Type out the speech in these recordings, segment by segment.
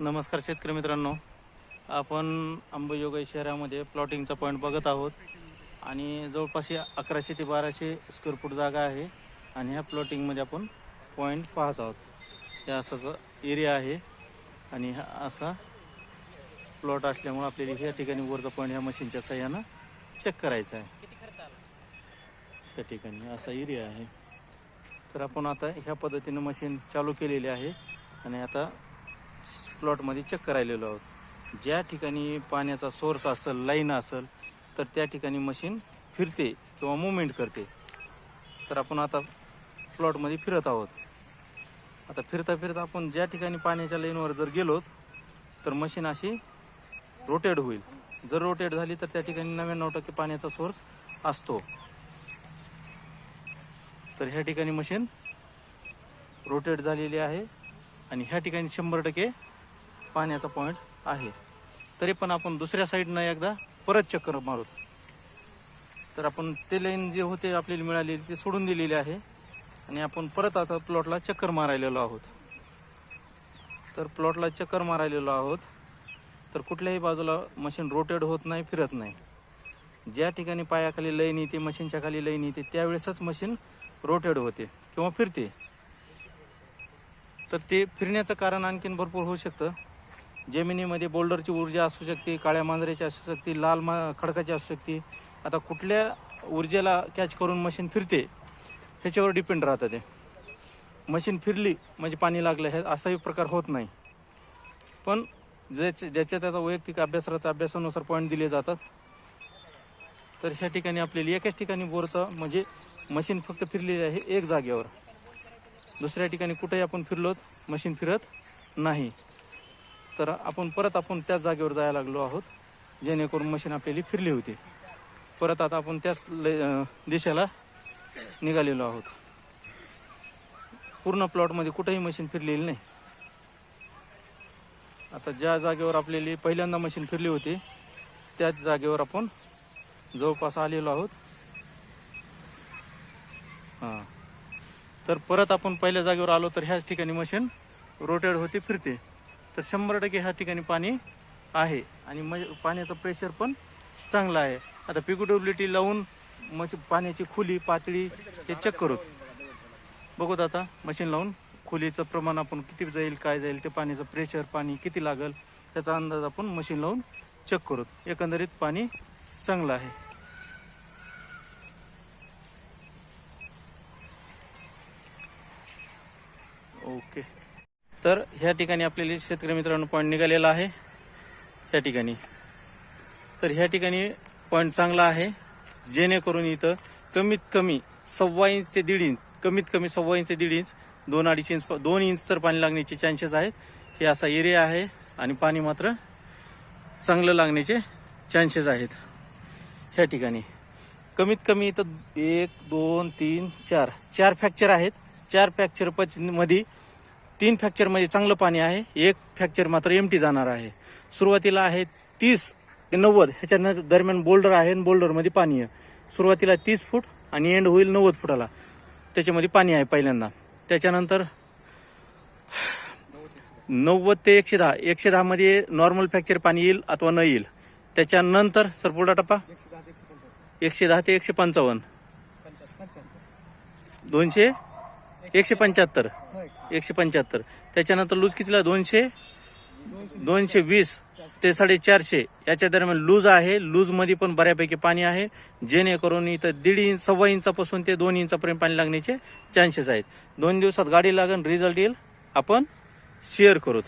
नमस्कार शेतकरी मित्रांनो. आपण अंबेजोगाई शहरामध्ये प्लॉटिंगचा पॉईंट बघत आहोत. आणि जवळपास अकराशे ते बाराशे स्क्वेअर फूट जागा आहे. आणि ह्या प्लॉटिंगमध्ये आपण पॉईंट पाहत आहोत. हे असाच एरिया आहे. आणि हा असा प्लॉट असल्यामुळे आपल्याला ह्या ठिकाणी वरचा पॉईंट ह्या मशीनच्या सहाय्यानं चेक करायचा आहे. त्या ठिकाणी असा एरिया आहे. तर आपण आता ह्या पद्धतीनं मशीन चालू केलेली आहे. आणि आता प्लॉटमध्ये चक्कर आलेलो आहोत. ज्या ठिकाणी पाण्याचा सोर्स असेल लाईन असेल तर त्या ठिकाणी मशीन फिरते किंवा मुवमेंट करते. तर आपण आता प्लॉटमध्ये फिरत आहोत. आता फिरता फिरता आपण ज्या ठिकाणी पाण्याच्या लाईनवर जर गेलो तर मशीन अशी रोटेट होईल. जर रोटेट झाली तर त्या ठिकाणी नव्याण्णव टक्के पाण्याचा सोर्स असतो. तर ह्या ठिकाणी मशीन रोटेट झालेली आहे आणि ह्या ठिकाणी शंभर टक्के पाण्याचा पॉईंट आहे. तरी पण आपण दुसऱ्या साईडनं एकदा परत चक्कर मारू. तर आपण ते लाईन जे होते आपल्याला मिळालेली ते सोडून दिलेले आहे. आणि आपण परत आता प्लॉटला चक्कर मारायलेलो आहोत. तर प्लॉटला चक्कर मारायलेलो आहोत. तर कुठल्याही बाजूला मशीन रोटेड होत नाही फिरत नाही. ज्या ठिकाणी पायाखाली लईन येते मशीनच्या खाली लईन येते त्यावेळेसच मशीन रोटेड होते किंवा फिरते. तर ते फिरण्याचं कारण आणखीन भरपूर होऊ शकतं. जमिनीमध्ये बोल्डरची ऊर्जा असू शकते काळ्या मांजऱ्याची असू शकते लाल मा खडकाची असू शकते. आता कुठल्या ऊर्जेला कॅच करून मशीन फिरते ह्याच्यावर डिपेंड राहतं ते. मशीन फिरली म्हणजे पाणी लागलं हे असाही प्रकार होत नाही. पण ज्याच्या ज्याच्या त्याचा वैयक्तिक अभ्यासाचा अभ्यासानुसार पॉईंट दिले जातात तर ह्या ठिकाणी आपल्याला एकाच ठिकाणी बोरचं म्हणजे मशीन फक्त फिरलेली आहे एक जागेवर. दुसऱ्या ठिकाणी कुठेही आपण फिरलोत मशीन फिरत नाही. तर आपण परत आपण त्याच जागेवर जायला लागलो आहोत. जेणेकरून मशीन आपल्याला फिरली होती. परत आता आपण त्याच ल- दिशेला निघालेलो आहोत. पूर्ण प्लॉटमध्ये कुठेही मशीन फिरलेली नाही. आता ज्या जागेवर आपल्याली पहिल्यांदा मशीन फिरली होती त्याच जागेवर आपण जवळपास आलेलो आहोत. हां. तर परत आपण पहिल्या जागेवर आलो तर ह्याच ठिकाणी मशीन रोटेड होते फिरते. तर शंभर टक्के ह्या ठिकाणी पाणी आहे. आणि म पाण्याचं प्रेशर पण चांगलं आहे. आता पिक्युटेबिलिटी लावून मशी पाण्याची खुली पातळी हे चेक करू. बघूत आता मशीन लावून खोलीचं प्रमाण आपण किती जाईल काय जाईल ते पाण्याचं प्रेशर पाणी किती लागेल त्याचा अंदाज आपण मशीन लावून चेक करू. एकंदरीत पाणी चांगलं आहे. ओके तर ह्या ठिकाणी आपल्याला शेतकरी मित्रांनो पॉईंट निघालेला आहे. ह्या ठिकाणी. तर ह्या ठिकाणी पॉईंट चांगला आहे. जेणेकरून इथं कमीत कमी सव्वा इंच ते दीड इंच कमीत कमी सव्वा इंच ते दीड इंच दोन अडीच इंच दोन इंच तर पाणी लागण्याचे चान्सेस आहेत. हे असा एरिया आहे आणि पाणी मात्र चांगलं लागण्याचे चान्सेस आहेत. ह्या ठिकाणी. कमीत कमी इथं एक दोन तीन चार चार फ्रॅक्चर आहेत. चार फ्रॅक्चर पच मध्ये तीन फ्रॅक्चरमध्ये चांगलं पाणी आहे. एक फ्रॅक्चर मात्र एमटी जाणार आहे. सुरुवातीला आहे तीस ते नव्वद. ह्याच्या न- दरम्यान बोल्डर आहे आणि बोल्डरमध्ये पाणी आहे. सुरुवातीला तीस फूट आणि एंड होईल नव्वद फुटाला. त्याच्यामध्ये पाणी आहे पहिल्यांदा. त्याच्यानंतर नव्वद ते एकशे दहा. एकशे दहामध्ये नॉर्मल फ्रॅक्चर पाणी येईल अथवा न येईल. त्याच्यानंतर सर पुढा टप्पा. एकशे दहा ते एकशे पंचावन्न. दोनशे? एकशे पंच्याहत्तर. एकशे. पंच्याहत्तर. त्याच्यानंतर लूज कितीला? दोनशे? दोनशे वीस ते साडेचारशे. याच्या दरम्यान लूज आहे. लूजमध्ये पण बऱ्यापैकी पाणी आहे. जेणेकरून इथं दीड इंच सव्वा इंचापासून ते दोन इंचापर्यंत पाणी लागण्याचे चान्सेस आहेत. दोन दिवसात गाडी लागेल रिझल्ट येईल. आपण शेअर करूत.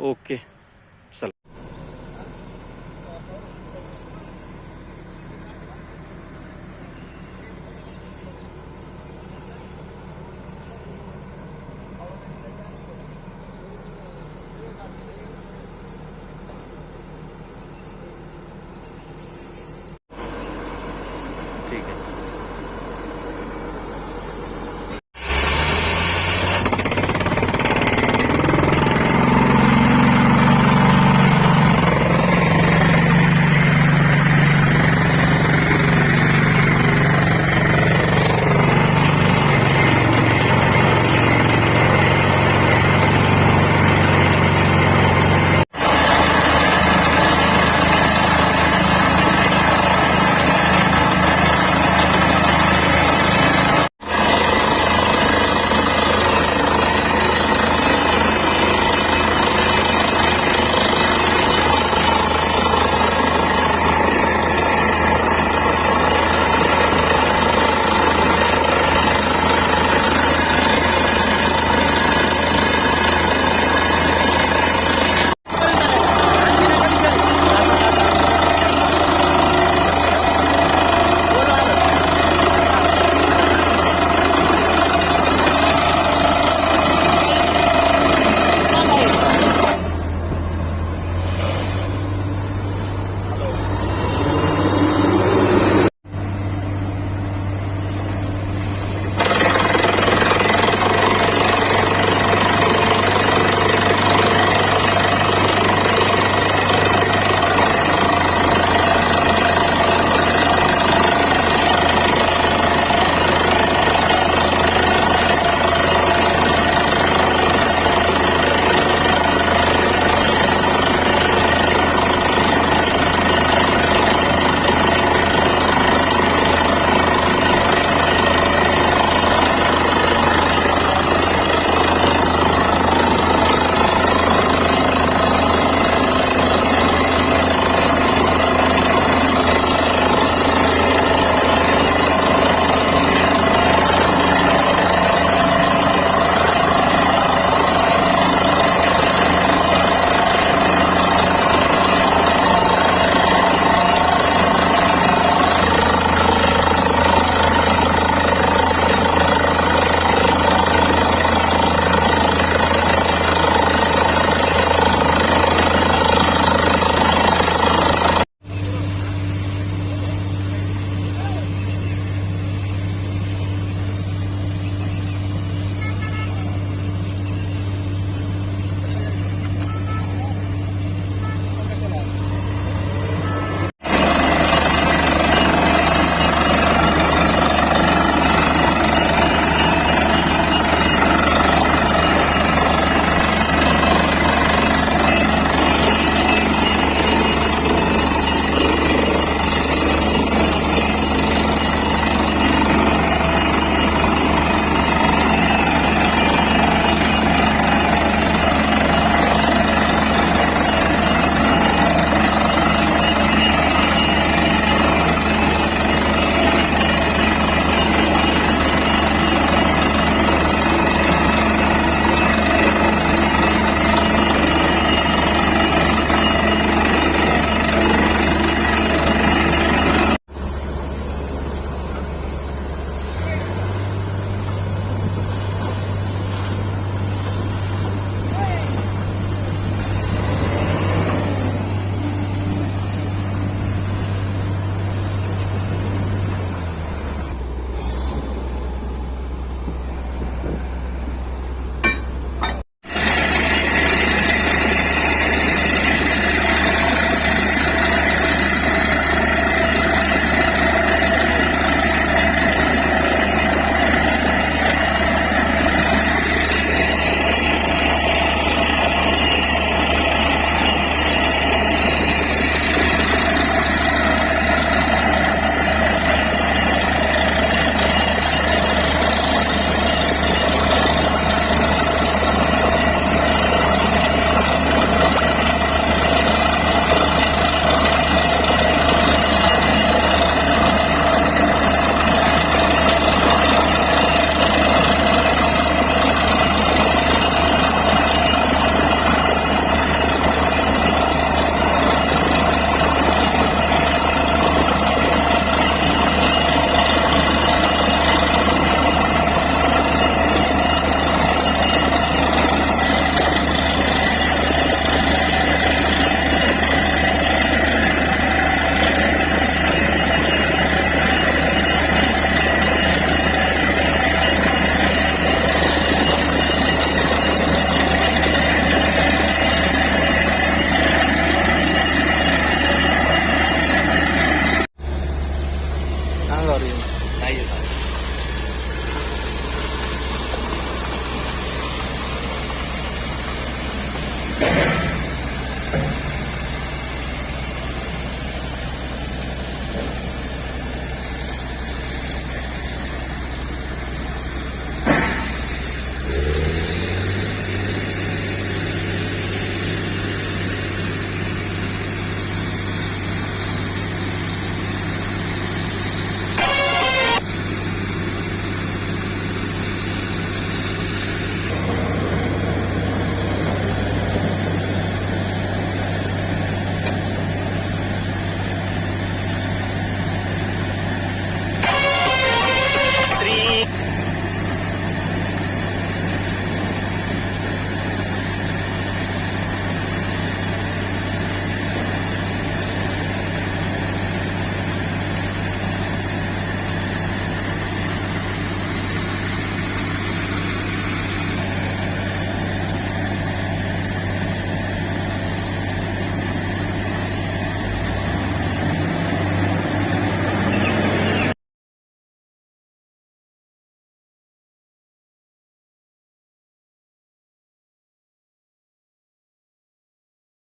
ओके 何が悪いの大丈夫だ